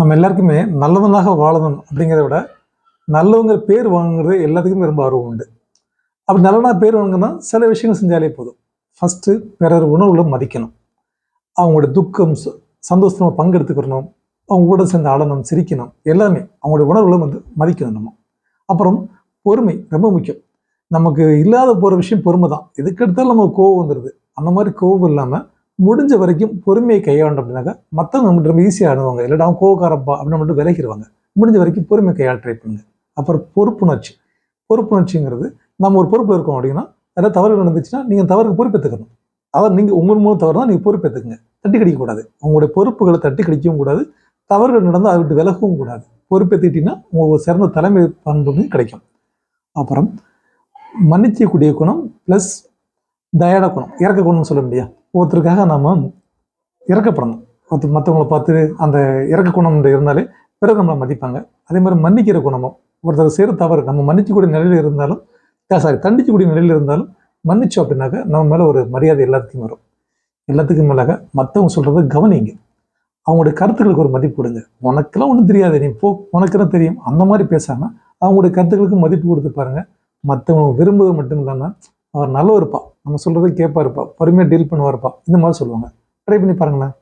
நம்ம எல்லாருக்குமே நல்லவனாக வாழணும் அப்படிங்கிறத விட நல்லவங்க பேர் வாங்குறது எல்லாத்துக்குமே ரொம்ப ஆர்வம் உண்டு. அப்படி நல்லவனாக பேர் வாங்கினா சில விஷயங்கள் செஞ்சாலே போதும். ஃபஸ்ட்டு பிறர் உணவுல மதிக்கணும். அவங்களோட துக்கம் சந்தோஷமாக பங்கெடுத்துக்கிறணும் அவங்க கூட சேர்ந்து ஆடணும் சிரிக்கணும். எல்லாமே அவங்களோட உணர்வுகளும் வந்து மதிக்கணும் நம்ம. அப்புறம் பொறுமை ரொம்ப முக்கியம். நமக்கு இல்லாத போகிற விஷயம் பொறுமை தான் எதுக்கெடுத்தாலும் நம்ம கோவம் வந்துடுது அந்த மாதிரி கோவம் இல்லாமல் முடிஞ்ச வரைக்கும் பொறுமையை கையாண்டோம் அப்படின்னாக்கா மற்றவங்க நம்மகிட்ட ரொம்ப ஈஸியாக ஆடுவாங்க இல்லைடா அவன் கோவக்காரப்பா அப்படின்னு மட்டும் விலகிடுவாங்க முடிஞ்ச வரைக்கும் பொறுமை கையாள ட்ரை பண்ணுங்க. அப்புறம் பொறுப்புணர்ச்சி. பொறுப்புணர்ச்சிங்கிறது நம்ம ஒரு பொறுப்பில் இருக்கோம் அப்படின்னா ஏதாவது தவறு நடந்துச்சுன்னா நீங்கள் தவறுக்கு பொறுப்பேற்றுக்கணும் அதாவது நீங்கள் உங்கள் மூலம் தவறு தான் நீங்கள் பொறுப்பேற்றுக்குங்க தட்டி கடிக்கக்கூடாது. உங்களுடைய பொறுப்புகளை தட்டி கடிக்கவும் கூடாது. தவறுகள் நடந்தால் அதை விட்டு விலகவும் கூடாது. பொறுப்பேற்றிட்டீங்கன்னா உங்களுக்கு சிறந்த தலைமை பண்பு கிடைக்கும். அப்புறம் மன்னிக்கக்கூடிய குணம் ப்ளஸ் தயாட குணம். இறக்க குணம்னு சொல்ல முடியா? ஒருத்தருக்காக நம்ம இறக்கப்படணும். ஒருத்தர் மற்றவங்கள பார்த்து அந்த இறக்க குணம் இருந்தாலே பிறகு நம்மளை மதிப்பாங்க. அதே மாதிரி மன்னிக்கிற குணமும் ஒருத்தர் செய்கிற தவறு நம்ம மன்னிக்கக்கூடிய நிலையில் இருந்தாலும் சாரி தண்டிக்கக்கூடிய நிலையில் இருந்தாலும் மன்னிச்சோம் அப்படின்னாக்க நம்ம மேலே ஒரு மரியாதை எல்லாத்துக்கும் வரும். எல்லாத்துக்கும் மேலாக மற்றவங்க சொல்கிறத கவனிங்க. அவங்களுடைய கருத்துக்களுக்கு ஒரு மதிப்பு கொடுங்க. உனக்கெல்லாம் ஒன்றும் தெரியாது. நீ போ உனக்கெல்லாம் தெரியும். அந்த மாதிரி பேசாமல் அவங்களுடைய கருத்துக்களுக்கு மதிப்பு கொடுத்து பாருங்கள் மற்றவங்க விரும்புவது மட்டும் இல்லாமல் அவர் நல்லவருப்பா. நம்ம சொல்கிறத கேட்பாருப்பா பொறுமையாக டீல் பண்ணுவார்ப்பா. இந்த மாதிரி சொல்லுவாங்க. ட்ரை பண்ணி பாருங்களேன்.